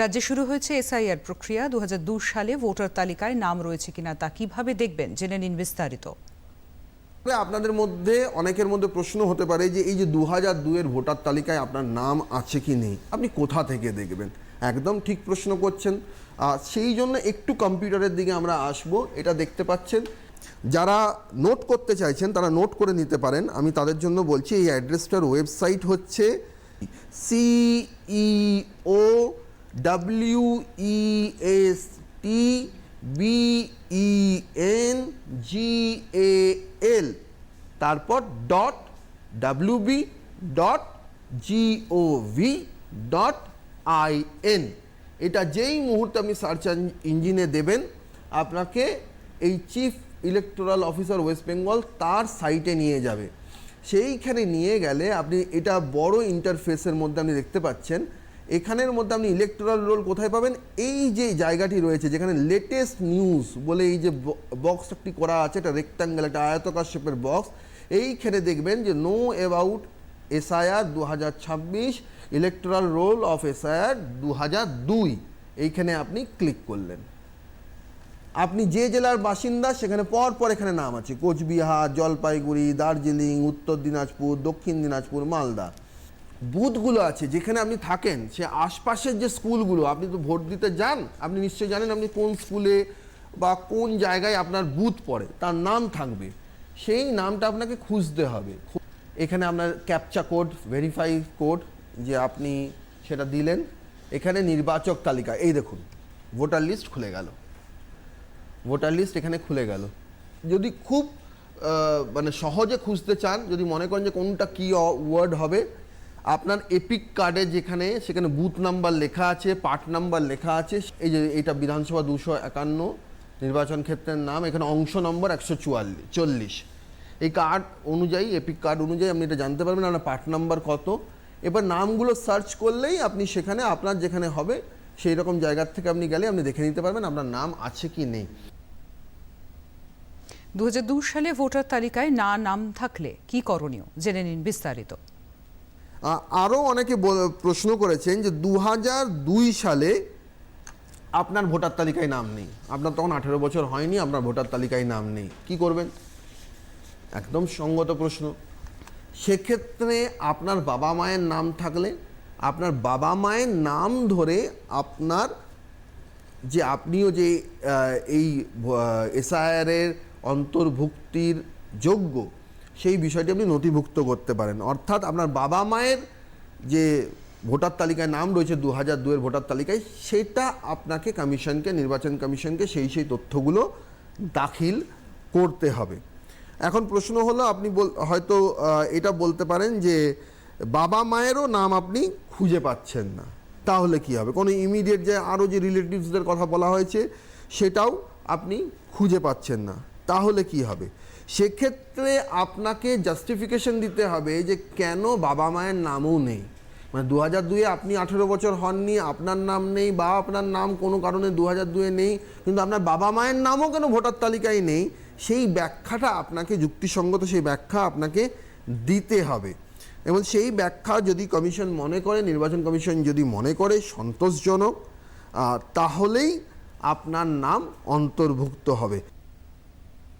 রাজ্যে শুরু হয়েছে এসআইআর প্রক্রিয়া। দু সালে ভোটার তালিকায় নাম রয়েছে কিনা তা কীভাবে দেখবেন, জেনে নিন বিস্তারিত। তবে আপনাদের মধ্যে, অনেকের মধ্যে প্রশ্ন হতে পারে যে এই যে দু হাজার দুয়ের ভোটার তালিকায় আপনার নাম আছে কি নেই, আপনি কোথা থেকে দেখবেন? একদম ঠিক প্রশ্ন করছেন। সেই জন্য একটু কম্পিউটারের দিকে আমরা আসব, এটা দেখতে পাচ্ছেন। যারা নোট করতে চাইছেন, তারা নোট করে নিতে পারেন। আমি তাদের জন্য বলছি, এই অ্যাড্রেসটার ওয়েবসাইট হচ্ছে CEO W E S T B E N G A L তারপর dot W B dot G O V dot I N এটা যেই মুহূর্তে আপনি সার্চ ইঞ্জিনে দেবেন, আপনাকে এই chief electoral officer West Bengal তার সাইটে নিয়ে যাবে। সেইখানে নিয়ে গেলে আপনি এটা বড় ইন্টারফেসের মধ্যে আপনি দেখতে পাচ্ছেন। এখানের মধ্যে আপনি ইলেকট্রাল রোল কোথায় পাবেন? এই যে জায়গাটি রয়েছে, যেখানে লেটেস্ট নিউজ বলে এই যে বক্স একটি করা আছে এটা রেক্টাঙ্গেল একটা আয়তকার শেপের বক্স এইখানে দেখবেন যে নো অ্যাবাউট এসআইআর দু হাজার ছাব্বিশ ইলেকট্রাল রোল অফ এসআইআর দু হাজার দুই। এইখানে আপনি ক্লিক করলেন। আপনি যে জেলার বাসিন্দা, সেখানে পর পর এখানে নাম আছে। কোচবিহার, জলপাইগুড়ি, দার্জিলিং, উত্তর দিনাজপুর, দক্ষিণ দিনাজপুর, মালদা। বুথগুলো আছে, যেখানে আপনি থাকেন, সে আশপাশের যে স্কুলগুলো, আপনি তো ভোট দিতে যান, আপনি নিশ্চয়ই জানেন আপনি কোন স্কুলে বা কোন জায়গায় আপনার বুথ পড়ে, তার নাম থাকবে। সেই নামটা আপনাকে খুঁজতে হবে। এখানে আপনার ক্যাপচা কোড ভেরিফাই কোড যে আপনি সেটা দিলেন। এখানে নির্বাচক তালিকা, এই দেখুন, ভোটার লিস্ট খুলে গেল। ভোটার লিস্ট এখানে খুলে গেল। যদি খুব মানে সহজে খুঁজতে চান, যদি মনে করেন যে কোনটা কি ওয়ার্ড হবে আপনার এপিক কার্ডে যেখানে, সেখানে বুথ নাম্বার লেখা আছে পার্ট নাম্বার লেখা আছে, এই যে এটা বিধানসভা দুশো একান্ন নির্বাচন ক্ষেত্রের নাম, এখানে অংশ নম্বর একশো চুয়াল্লিশ চল্লিশ। এই কার্ড অনুযায়ী এপিক কার্ড অনুযায়ী আপনি এটা জানতে পারবেন আপনার পার্ট নাম্বার কত। এবার নামগুলো সার্চ করলেই আপনি সেখানে, আপনার যেখানে হবে, সেই রকম জায়গার থেকে আপনি গেলে আপনি দেখে নিতে পারবেন আপনার নাম আছে কি নেই। দু সালে ভোটার তালিকায় না নাম থাকলে কি করণীয়? জেনে নিন বিস্তারিত। আরও অনেকে প্রশ্ন করেছেন যে দু সালে আপনার ভোটার তালিকায় নাম নেই। আপনার তখন আঠেরো বছর হয়নি, আপনার ভোটার তালিকায় নাম নেই। কি করবেন? একদম সঙ্গত প্রশ্ন। সেক্ষেত্রে আপনার বাবা মায়ের নাম থাকলে, আপনার বাবা মায়ের নাম ধরে আপনার যে আপনিও যে এই এসআইআরের অন্তর্ভুক্তির যোগ্য সেই বিষয়টি আপনি নথিভুক্ত করতে পারেন। অর্থাৎ আপনার বাবা মায়ের যে ভোটার তালিকায় নাম রয়েছে দু হাজার দুয়ের ভোটার তালিকায়, সেটা আপনাকে কমিশনকে, নির্বাচন কমিশনকে সেই সেই তথ্যগুলো দাখিল করতে হবে। এখন প্রশ্ন হলো, আপনি বল- হয়তো এটা বলতে পারেন যে বাবা মায়েরও নাম আপনি খুঁজে পাচ্ছেন না। তাহলে কি হবে? কোনো ইমিডিয়েট যে আরও যে রিলেটিভসদের কথা বলা হয়েছে, সেটাও আপনি খুঁজে পাচ্ছেন না। তাহলে কি হবে? সেক্ষেত্রে আপনাকে জাস্টিফিকেশন দিতে হবে যে কেন বাবা মায়ের নামও নেই। মানে দু হাজার দুয়ে আপনি আঠেরো বছর হননি, আপনার নাম নেই বা আপনার নাম কোনো কারণে দু হাজার দুয়ে নেই, কিন্তু আপনার বাবা মায়ের নামও কেন ভোটার তালিকায় নেই? সেই ব্যাখ্যাটা আপনাকে যুক্তিসঙ্গত সেই ব্যাখ্যা আপনাকে দিতে হবে। এবং সেই ব্যাখ্যা যদি কমিশন মনে করে, নির্বাচন কমিশন যদি মনে করে সন্তোষজনক তাহলেই আপনার নাম অন্তর্ভুক্ত হবে।